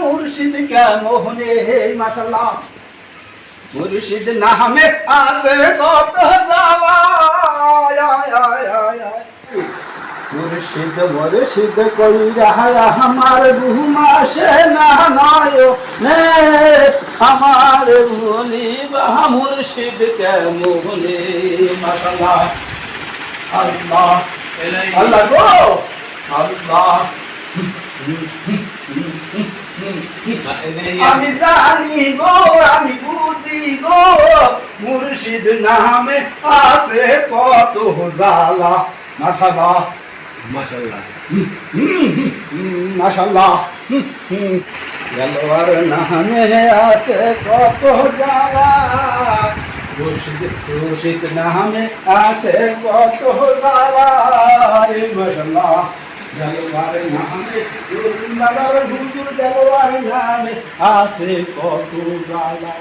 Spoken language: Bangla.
মুর্শিদ কেমনে মাশাল্লাহ মুর্শিদ নামে আছে কত যাওয়া। মুর্শিদ মুর্শিদ কই রাহা আমার ঘুম আসে না নয়। নে আমার বলি বা মুর্শিদ কেমনে মাশাল্লাহ আল্লাহ। আল্লাহ গো। আল্লাহ। আমি জানি গো আমি বুঝি গো মুর্শিদ নামে আছে কত জালা মাশাল্লাহ মাশাআল্লাহ। মাশাল্লাহ গেলোয়ার নামে আছে কত জালা মুর্শিদ মুর্শিদ নামে আছে কত জালা মাশাল্লাহ গেলোয়ার নামে হুজুর গেলোয়ার নামে আছে কত জালা